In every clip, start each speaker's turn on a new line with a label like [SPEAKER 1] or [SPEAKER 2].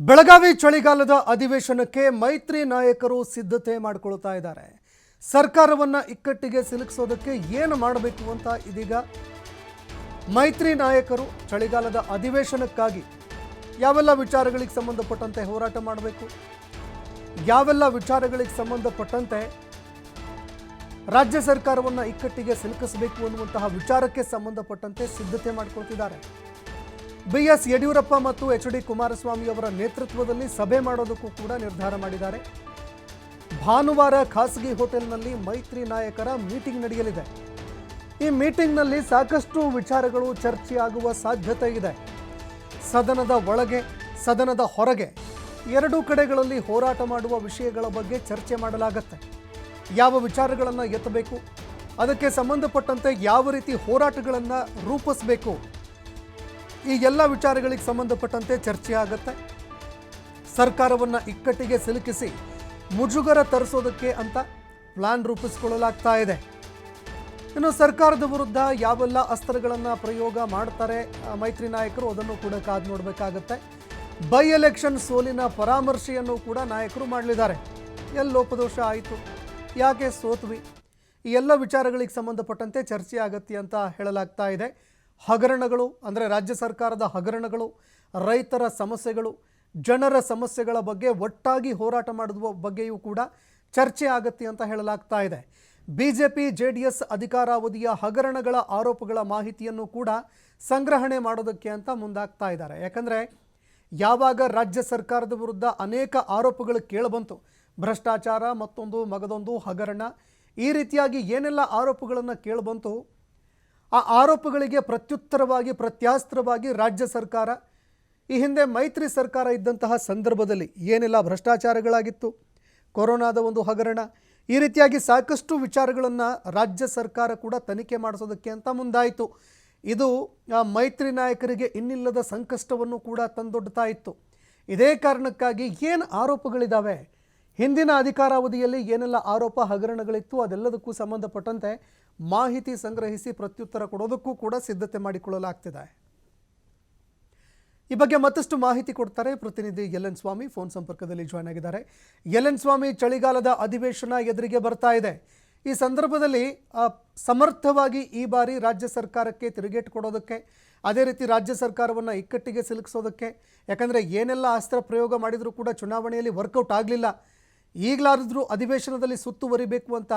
[SPEAKER 1] ಬೆಳಗಾವಿ ಚಳಿಗಾಲದ ಅಧಿವೇಶನಕ್ಕೆ ಮೈತ್ರಿ ನಾಯಕರು ಸಿದ್ಧತೆ ಮಾಡಿಕೊಳ್ತಾ ಇದ್ದಾರೆ. ಸರ್ಕಾರವನ್ನ ಇಕ್ಕಟ್ಟಿಗೆ ಸಿಲುಕಿಸೋದಕ್ಕೆ ಏನು ಮಾಡಬೇಕು ಅಂತ ಇದೀಗ ಮೈತ್ರಿ ನಾಯಕರು ಚಳಿಗಾಲದ ಅಧಿವೇಶನಕ್ಕಾಗಿ ಯಾವೆಲ್ಲ ವಿಚಾರಗಳಿಗೆ ಸಂಬಂಧಪಟ್ಟಂತೆ ಹೋರಾಟ ಮಾಡಬೇಕು? ಯಾವೆಲ್ಲ ವಿಚಾರಗಳಿಗೆ ಸಂಬಂಧಪಟ್ಟಂತೆ ರಾಜ್ಯ ಸರ್ಕಾರವನ್ನು ಇಕ್ಕಟ್ಟಿಗೆ ಸಿಲುಕಿಸಬೇಕು ಅನ್ನುವಂತಹ ವಿಚಾರಕ್ಕೆ ಸಂಬಂಧಪಟ್ಟಂತೆ ಸಿದ್ಧತೆ ಮಾಡಿಕೊಳ್ತಿದ್ದಾರೆ. ಬಿ ಎಸ್ ಯಡಿಯೂರಪ್ಪ ಮತ್ತು ಎಚ್ ಡಿ ಕುಮಾರಸ್ವಾಮಿ ಅವರ ನೇತೃತ್ವದಲ್ಲಿ ಸಭೆ ಮಾಡೋದಕ್ಕೂ ಕೂಡ ನಿರ್ಧಾರ ಮಾಡಿದ್ದಾರೆ. ಭಾನುವಾರ ಖಾಸಗಿ ಹೋಟೆಲ್ನಲ್ಲಿ ಮೈತ್ರಿ ನಾಯಕರ ಮೀಟಿಂಗ್ ನಡೆಯಲಿದೆ. ಈ ಮೀಟಿಂಗ್ನಲ್ಲಿ ಸಾಕಷ್ಟು ವಿಚಾರಗಳು ಚರ್ಚೆಯಾಗುವ ಸಾಧ್ಯತೆ ಇದೆ. ಸದನದ ಒಳಗೆ, ಸದನದ ಹೊರಗೆ ಎರಡೂ ಕಡೆಗಳಲ್ಲಿ ಹೋರಾಟ ಮಾಡುವ ವಿಷಯಗಳ ಬಗ್ಗೆ ಚರ್ಚೆ ಮಾಡಲಾಗತ್ತೆ. ಯಾವ ವಿಚಾರಗಳನ್ನು ಎತ್ತಬೇಕು, ಅದಕ್ಕೆ ಸಂಬಂಧಪಟ್ಟಂತೆ ಯಾವ ರೀತಿ ಹೋರಾಟಗಳನ್ನು ರೂಪಿಸಬೇಕು ಈ ಎಲ್ಲ ವಿಚಾರಗಳಿಗೆ ಸಂಬಂಧಪಟ್ಟಂತೆ ಚರ್ಚೆ ಆಗತ್ತೆ ಸರ್ಕಾರವನ್ನು ಇಕ್ಕಟ್ಟಿಗೆ ಸಿಲುಕಿಸಿ ಮುಜುಗರ ತರಿಸೋದಕ್ಕೆ ಅಂತ ಪ್ಲಾನ್ ರೂಪಿಸಿಕೊಳ್ಳಲಾಗ್ತಾ ಇದೆ. ಇನ್ನು ಸರ್ಕಾರದ ವಿರುದ್ಧ ಯಾವೆಲ್ಲ ಅಸ್ತ್ರಗಳನ್ನು ಪ್ರಯೋಗ ಮಾಡ್ತಾರೆ ಮೈತ್ರಿ ನಾಯಕರು ಅದನ್ನು ಕೂಡ ಕಾದು ನೋಡಬೇಕಾಗತ್ತೆ. ಬೈ ಎಲೆಕ್ಷನ್ ಸೋಲಿನ ಪರಾಮರ್ಶೆಯನ್ನು ಕೂಡ ನಾಯಕರು ಮಾಡಲಿದ್ದಾರೆ. ಎಲ್ಲಿ ಲೋಪದೋಷ ಆಯಿತು? ಯಾಕೆ ಸೋತ್ವಿ? ಈ ಎಲ್ಲ ವಿಚಾರಗಳಿಗೆ ಸಂಬಂಧಪಟ್ಟಂತೆ ಚರ್ಚೆ ಆಗತ್ತೆ ಅಂತ ಹೇಳಲಾಗ್ತಾ ಇದೆ. ಹಗರಣಗಳು, ಅಂದರೆ ರಾಜ್ಯ ಸರ್ಕಾರದ ಹಗರಣಗಳು, ರೈತರ ಸಮಸ್ಯೆಗಳು, ಜನರ ಸಮಸ್ಯೆಗಳ ಬಗ್ಗೆ ಒಟ್ಟಾಗಿ ಹೋರಾಟ ಮಾಡುವ ಬಗ್ಗೆಯೂ ಕೂಡ ಚರ್ಚೆ ಆಗತ್ತೆ ಅಂತ ಹೇಳಲಾಗ್ತಾ ಇದೆ. B J P J D S ಅಧಿಕಾರಾವಧಿಯ ಹಗರಣಗಳ ಆರೋಪಗಳ ಮಾಹಿತಿಯನ್ನು ಕೂಡ ಸಂಗ್ರಹಣೆ ಮಾಡೋದಕ್ಕೆ ಅಂತ ಮುಂದಾಗ್ತಾ ಇದ್ದಾರೆ. ಯಾಕಂದರೆ ಯಾವಾಗ ರಾಜ್ಯ ಸರ್ಕಾರದ ವಿರುದ್ಧ ಅನೇಕ ಆರೋಪಗಳು ಕೇಳಬಂತು, ಭ್ರಷ್ಟಾಚಾರ ಮತ್ತೊಂದು ಮಗದೊಂದು ಹಗರಣ, ಈ ರೀತಿಯಾಗಿ ಏನೆಲ್ಲ ಆರೋಪಗಳನ್ನು ಕೇಳಬಂತು ಆ ಆರೋಪಗಳಿಗೆ ಪ್ರತ್ಯುತ್ತರವಾಗಿ, ಪ್ರತ್ಯಾಸ್ತ್ರವಾಗಿ ರಾಜ್ಯ ಸರ್ಕಾರ, ಈ ಹಿಂದೆ ಮೈತ್ರಿ ಸರ್ಕಾರ ಇದ್ದಂತಹ ಸಂದರ್ಭದಲ್ಲಿ ಏನೆಲ್ಲ ಭ್ರಷ್ಟಾಚಾರಗಳಾಗಿತ್ತು, ಕೊರೋನಾದ ಒಂದು ಹಗರಣ, ಈ ರೀತಿಯಾಗಿ ಸಾಕಷ್ಟು ವಿಚಾರಗಳನ್ನು ರಾಜ್ಯ ಸರ್ಕಾರ ಕೂಡ ತನಿಖೆ ಮಾಡಿಸೋದಕ್ಕೆ ಅಂತ ಮುಂದಾಯಿತು. ಇದು, ಆ ಮೈತ್ರಿ ನಾಯಕರಿಗೆ ಇನ್ನಿಲ್ಲದ ಸಂಕಷ್ಟವನ್ನು ಕೂಡ ತಂದೊಡ್ತಾ ಇತ್ತು. ಇದೇ ಕಾರಣಕ್ಕಾಗಿ ಏನು ಆರೋಪಗಳಿದ್ದಾವೆ ಹಿಂದಿನ ಅಧಿಕಾರಾವಧಿಯಲ್ಲಿ ಏನೆಲ್ಲ ಆರೋಪ ಹಗರಣಗಳಿತ್ತು ಅದೆಲ್ಲದಕ್ಕೂ ಸಂಬಂಧಪಟ್ಟಂತೆ ಮಾಹಿತಿ ಸಂಗ್ರಹಿಸಿ ಪ್ರತ್ಯುತ್ತರ ಕೊಡೋದಕ್ಕೂ ಕೂಡ ಸಿದ್ಧತೆ ಮಾಡಿಕೊಳ್ಳಲಾಗ್ತಿದೆ. ಈ ಬಗ್ಗೆ ಮತ್ತಷ್ಟು ಮಾಹಿತಿ ಕೊಡ್ತಾರೆ ಪ್ರತಿನಿಧಿ ಎಲ್ ಎನ್ ಸ್ವಾಮಿ. ಫೋನ್ ಸಂಪರ್ಕದಲ್ಲಿ ಜಾಯ್ನ್ ಆಗಿದ್ದಾರೆ. ಎಲ್ ಎನ್ ಸ್ವಾಮಿ, ಚಳಿಗಾಲದ ಅಧಿವೇಶನ ಎದುರಿಗೆ ಬರ್ತಾ ಇದೆ. ಈ ಸಂದರ್ಭದಲ್ಲಿ ಸಮರ್ಥವಾಗಿ ಈ ಬಾರಿ ರಾಜ್ಯ ಸರ್ಕಾರಕ್ಕೆ ತಿರುಗೇಟು ಕೊಡೋದಕ್ಕೆ, ಅದೇ ರೀತಿ ರಾಜ್ಯ ಸರ್ಕಾರವನ್ನು ಇಕ್ಕಟ್ಟಿಗೆ ಸಿಲುಕಿಸೋದಕ್ಕೆ, ಯಾಕಂದರೆ ಏನೆಲ್ಲ ಅಸ್ತ್ರ ಪ್ರಯೋಗ ಮಾಡಿದರೂ ಕೂಡ ಚುನಾವಣೆಯಲ್ಲಿ ವರ್ಕೌಟ್ ಆಗಲಿಲ್ಲ. ಈಗಲಾದರೂ ಅಧಿವೇಶನದಲ್ಲಿ ಸುತ್ತುವರಿಬೇಕು ಅಂತ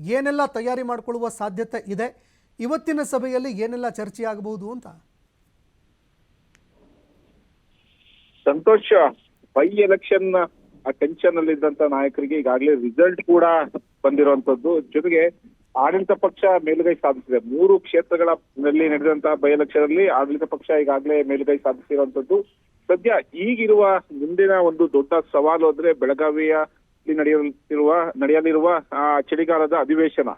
[SPEAKER 1] ಏನೆಲ್ಲ ತಯಾರಿ ಮಾಡಿಕೊಳ್ಳುವ ಸಾಧ್ಯತೆ ಇದೆ? ಇವತ್ತಿನ ಸಭೆಯಲ್ಲಿ ಏನೆಲ್ಲ ಚರ್ಚೆ ಆಗಬಹುದು ಅಂತ?
[SPEAKER 2] ಸಂತೋಷ ಬೈ ಎಲೆಕ್ಷನ್ ಟೆನ್ಷನ್ ಅಲ್ಲಿ ಇದ್ದಂತ ನಾಯಕರಿಗೆ ಈಗಾಗಲೇ ರಿಸಲ್ಟ್ ಕೂಡ ಬಂದಿರುವಂತದ್ದು ಜೊತೆಗೆ ಆಡಳಿತ ಪಕ್ಷ ಮೇಲುಗೈ ಸಾಧಿಸಿದೆ. ಮೂರು ಕ್ಷೇತ್ರಗಳ ನಲ್ಲಿ ನಡೆದಂತಹ ಬೈ ಎಲೆಕ್ಷನ್ ಅಲ್ಲಿ ಆಡಳಿತ ಪಕ್ಷ ಈಗಾಗಲೇ ಮೇಲುಗೈ ಸಾಧಿಸಿರುವಂತದ್ದು ಸದ್ಯ ಈಗಿರುವ ಮುಂದಿನ ಒಂದು ದೊಡ್ಡ ಸವಾಲು ಅಂದ್ರೆ ಬೆಳಗಾವಿಯಲ್ಲಿ ನಡೆಯಲಿರುವ, ಆ, ಚಳಿಗಾಲದ ಅಧಿವೇಶನ.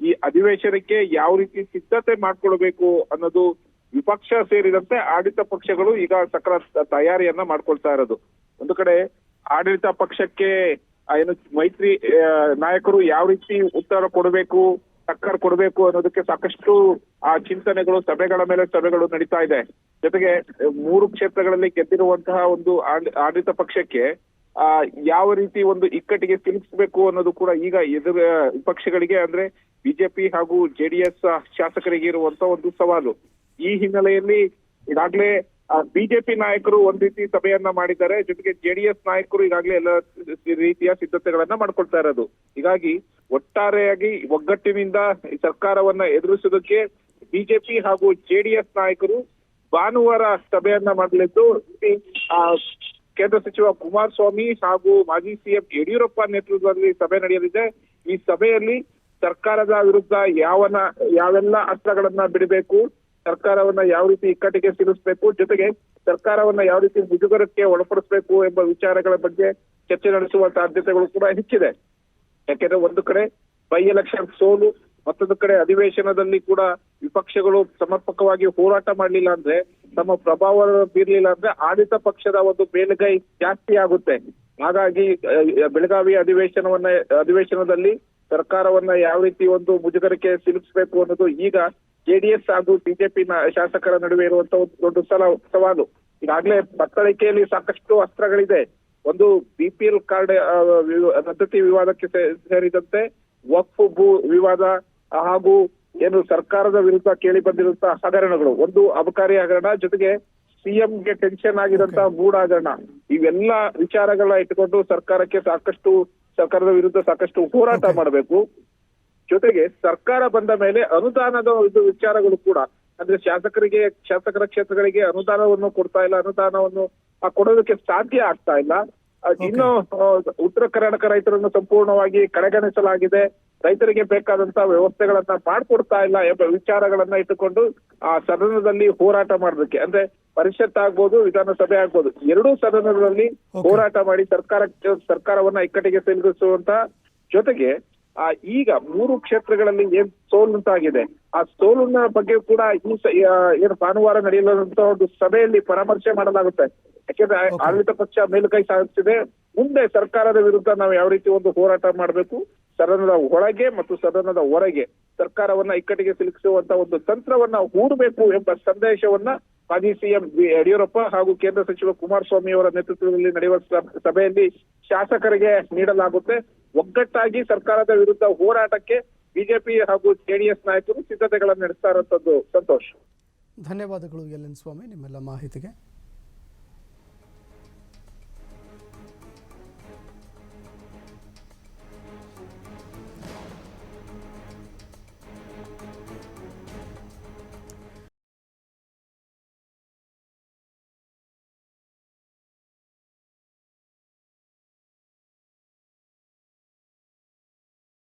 [SPEAKER 2] ಈ ಅಧಿವೇಶನಕ್ಕೆ ಯಾವ ರೀತಿ ಸಿದ್ಧತೆ ಮಾಡ್ಕೊಳ್ಬೇಕು ಅನ್ನೋದು ವಿಪಕ್ಷ ಸೇರಿದಂತೆ ಆಡಳಿತ ಪಕ್ಷಗಳು ಈಗ ಸಕಲ ತಯಾರಿಯನ್ನ ಮಾಡ್ಕೊಳ್ತಾ ಇರೋದು. ಒಂದು ಕಡೆ ಆಡಳಿತ ಪಕ್ಷಕ್ಕೆ ಏನು ಮೈತ್ರಿ ನಾಯಕರು ಯಾವ ರೀತಿ ಉತ್ತರ ಕೊಡಬೇಕು ಟಕ್ಕರ್ ಕೊಡಬೇಕು ಅನ್ನೋದಕ್ಕೆ ಸಾಕಷ್ಟು, ಆ, ಚಿಂತನೆಗಳು, ಸಭೆಗಳ ಮೇಲೆ ಸಭೆಗಳು ನಡೀತಾ ಇದೆ. ಜೊತೆಗೆ ಮೂರು ಕ್ಷೇತ್ರಗಳಲ್ಲಿ ಗೆದ್ದಿರುವಂತಹ ಒಂದು ಆಡಳಿ- ಆಡಳಿತ ಪಕ್ಷಕ್ಕೆ ಯಾವ ರೀತಿ ಒಂದು ಇಕ್ಕಟ್ಟಿಗೆ ಸಿಲುಕಿಸಬೇಕು ಅನ್ನೋದು ಕೂಡ ಈಗ ಎದುರ ವಿಪಕ್ಷಗಳಿಗೆ ಅಂದ್ರೆ ಬಿಜೆಪಿ ಹಾಗೂ ಜೆಡಿಎಸ್ ಶಾಸಕರಿಗೆ ಇರುವಂತ ಒಂದು ಸವಾಲು. ಈ ಹಿನ್ನೆಲೆಯಲ್ಲಿ ಈಗಾಗಲೇ ಬಿಜೆಪಿ ನಾಯಕರು ಒಂದ್ ರೀತಿ ಸಭೆಯನ್ನ ಮಾಡಿದ್ದಾರೆ. ಜೊತೆಗೆ ಜೆಡಿಎಸ್ ನಾಯಕರು ಈಗಾಗಲೇ ಎಲ್ಲ ರೀತಿಯ ಸಿದ್ಧತೆಗಳನ್ನ ಮಾಡ್ಕೊಳ್ತಾ ಇರೋದು. ಹೀಗಾಗಿ ಒಟ್ಟಾರೆಯಾಗಿ ಒಗ್ಗಟ್ಟಿನಿಂದ ಸರ್ಕಾರವನ್ನ ಎದುರಿಸೋದಕ್ಕೆ ಬಿಜೆಪಿ ಹಾಗೂ ಜೆಡಿಎಸ್ ನಾಯಕರು ಭಾನುವಾರ ಸಭೆಯನ್ನ ಮಾಡಲಿದ್ದು ಆ, ಕೇಂದ್ರ ಸಚಿವ ಕುಮಾರಸ್ವಾಮಿ ಹಾಗೂ ಮಾಜಿ ಸಿಎಂ ಯಡಿಯೂರಪ್ಪ ನೇತೃತ್ವದಲ್ಲಿ ಸಭೆ ನಡೆಯಲಿದೆ. ಈ ಸಭೆಯಲ್ಲಿ ಸರ್ಕಾರದ ವಿರುದ್ಧ ಯಾವನ, ಯಾವೆಲ್ಲ ಅಸ್ತ್ರಗಳನ್ನ ಬಿಡಬೇಕು, ಸರ್ಕಾರವನ್ನ ಯಾವ ರೀತಿ ಇಕ್ಕಟ್ಟಿಗೆ ಸಿಲುಕಿಸಬೇಕು ಜೊತೆಗೆ ಸರ್ಕಾರವನ್ನ ಯಾವ ರೀತಿ ಮುಜುಗರಕ್ಕೆ ಒಳಪಡಿಸಬೇಕು ಎಂಬ ವಿಚಾರಗಳ ಬಗ್ಗೆ ಚರ್ಚೆ ನಡೆಸುವ ಸಾಧ್ಯತೆಗಳು ಕೂಡ ಹೆಚ್ಚಿದೆ. ಯಾಕೆಂದ್ರೆ ಒಂದು ಕಡೆ ಬೈ ಎಲೆಕ್ಷನ್ ಸೋಲು, ಮತ್ತೊಂದು ಕಡೆ ಅಧಿವೇಶನದಲ್ಲಿ ಕೂಡ ವಿಪಕ್ಷಗಳು ಸಮರ್ಪಕವಾಗಿ ಹೋರಾಟ ಮಾಡಲಿಲ್ಲ ಅಂದ್ರೆ ತಮ್ಮ ಪ್ರಭಾವ ಬೀರ್ಲಿಲ್ಲ ಅಂದ್ರೆ ಆಡಳಿತ ಪಕ್ಷದ ಒಂದು ಮೇಲುಗೈ ಜಾಸ್ತಿ ಆಗುತ್ತೆ. ಹಾಗಾಗಿ ಬೆಳಗಾವಿ ಅಧಿವೇಶನವನ್ನ, ಅಧಿವೇಶನದಲ್ಲಿ ಸರ್ಕಾರವನ್ನ ಯಾವ ರೀತಿ ಒಂದು ಮುಜುಗರಕ್ಕೆ ಸಿಲುಕಿಸಬೇಕು ಅನ್ನೋದು ಈಗ ಜೆಡಿಎಸ್ ಹಾಗೂ ಬಿಜೆಪಿ ಶಾಸಕರ ನಡುವೆ ಇರುವಂತ ಒಂದು ದೊಡ್ಡ ಸಲ, ಸವಾಲು. ಈಗಾಗಲೇ ಬತ್ತಳಿಕೆಯಲ್ಲಿ ಸಾಕಷ್ಟು ಅಸ್ತ್ರಗಳಿದೆ. ಒಂದು ಬಿಪಿಎಲ್ ಕಾರ್ಡ್ ರದ್ದತಿ ವಿವಾದಕ್ಕೆ ಸೇರಿದಂತೆ ವಕ್ಫ್ ಭೂ ವಿವಾದ ಹಾಗೂ ಏನು ಸರ್ಕಾರದ ವಿರುದ್ಧ ಕೇಳಿ ಬಂದಿರುವಂತಹ ಹಗರಣಗಳು ಒಂದು ಅಬಕಾರಿ ಹಗರಣ ಜೊತೆಗೆ ಸಿಎಂಗೆ ಟೆನ್ಷನ್ ಆಗಿರುವಂತಹ ಮೂಡ ಹಗರಣ ಇವೆಲ್ಲ ವಿಚಾರಗಳನ್ನ ಇಟ್ಟುಕೊಂಡು ಸರ್ಕಾರಕ್ಕೆ ಸಾಕಷ್ಟು ಸರ್ಕಾರದ ವಿರುದ್ಧ ಸಾಕಷ್ಟು ಹೋರಾಟ ಮಾಡಬೇಕು. ಜೊತೆಗೆ ಸರ್ಕಾರ ಬಂದ ಮೇಲೆ ಅನುದಾನದ ಇದು ವಿಚಾರಗಳು ಕೂಡ ಅಂದ್ರೆ ಶಾಸಕರಿಗೆ ಶಾಸಕರ ಕ್ಷೇತ್ರಗಳಿಗೆ ಅನುದಾನವನ್ನು ಕೊಡ್ತಾ ಇಲ್ಲ ಅನುದಾನವನ್ನು ಆ, ಕೊಡೋದಕ್ಕೆ ಸಾಧ್ಯ ಆಗ್ತಾ ಇಲ್ಲ. ಇನ್ನು ಉತ್ತರ ಕರ್ನಾಟಕ ರೈತರನ್ನು ಸಂಪೂರ್ಣವಾಗಿ ಕಡೆಗಣಿಸಲಾಗಿದೆ. ರೈತರಿಗೆ ಬೇಕಾದಂತಹ ವ್ಯವಸ್ಥೆಗಳನ್ನ ಮಾಡ್ಕೊಡ್ತಾ ಇಲ್ಲ ಎಂಬ ವಿಚಾರಗಳನ್ನ ಇಟ್ಟುಕೊಂಡು ಆ ಸದನದಲ್ಲಿ ಹೋರಾಟ ಮಾಡೋದಕ್ಕೆ ಅಂದ್ರೆ ಪರಿಷತ್ ಆಗ್ಬೋದು ವಿಧಾನಸಭೆ ಆಗ್ಬೋದು. ಎರಡೂ ಸದನಗಳಲ್ಲಿ ಹೋರಾಟ ಮಾಡಿ ಸರ್ಕಾರ ಸರ್ಕಾರವನ್ನ ಇಕ್ಕಟ್ಟಿಗೆ ಸಿಲುಕಿಸುವಂತ ಜೊತೆಗೆ ಆ ಈಗ ಮೂರು ಕ್ಷೇತ್ರಗಳಲ್ಲಿ ಏನ್ ಸೋಲುಂಟಾಗಿದೆ ಆ ಸೋಲಿನ ಬಗ್ಗೆ ಕೂಡ ಈ ಏನು ಭಾನುವಾರ ನಡೆಯಲಿರುವಂತಹ ಒಂದು ಸಭೆಯಲ್ಲಿ ಪರಾಮರ್ಶೆ ಮಾಡಲಾಗುತ್ತೆ. ಯಾಕೆಂದ್ರೆ ಆಡಳಿತ ಪಕ್ಷ ಮೇಲುಕೈ ಸಾಧಿಸಿದೆ ಮುಂದೆ ಸರ್ಕಾರದ ವಿರುದ್ಧ ನಾವು ಯಾವ ರೀತಿ ಒಂದು ಹೋರಾಟ ಮಾಡಬೇಕು ಸದನದ ಒಳಗೆ ಮತ್ತು ಸದನದ ಹೊರಗೆ ಸರ್ಕಾರವನ್ನ ಇಕ್ಕಟ್ಟಿಗೆ ಸಿಲುಕಿಸುವಂತ ಒಂದು ತಂತ್ರವನ್ನ ಹೂಡಬೇಕು ಎಂಬ ಸಂದೇಶವನ್ನ ಮಾಜಿ ಸಿಎಂ ಯಡಿಯೂರಪ್ಪ ಹಾಗೂ ಕೇಂದ್ರ ಸಚಿವ ಕುಮಾರಸ್ವಾಮಿ ಅವರ ನೇತೃತ್ವದಲ್ಲಿ ನಡೆಯುವ ಸಭ- ಸಭೆಯಲ್ಲಿ ಶಾಸಕರಿಗೆ ನೀಡಲಾಗುತ್ತೆ. ಒಗ್ಗಟ್ಟಾಗಿ ಸರ್ಕಾರದ ವಿರುದ್ಧ ಹೋರಾಟಕ್ಕೆ ಬಿಜೆಪಿ ಹಾಗೂ ಜೆಡಿಎಸ್ ನಾಯಕರು ಸಿದ್ಧತೆಗಳನ್ನು ನಡೆಸ್ತಾ ಇರುವಂತದ್ದು ಸಂತೋಷ.
[SPEAKER 1] ಧನ್ಯವಾದಗಳು ಎಲ್ ಸ್ವಾಮಿ, ನಿಮ್ಮೆಲ್ಲ ಮಾಹಿತಿಗೆ.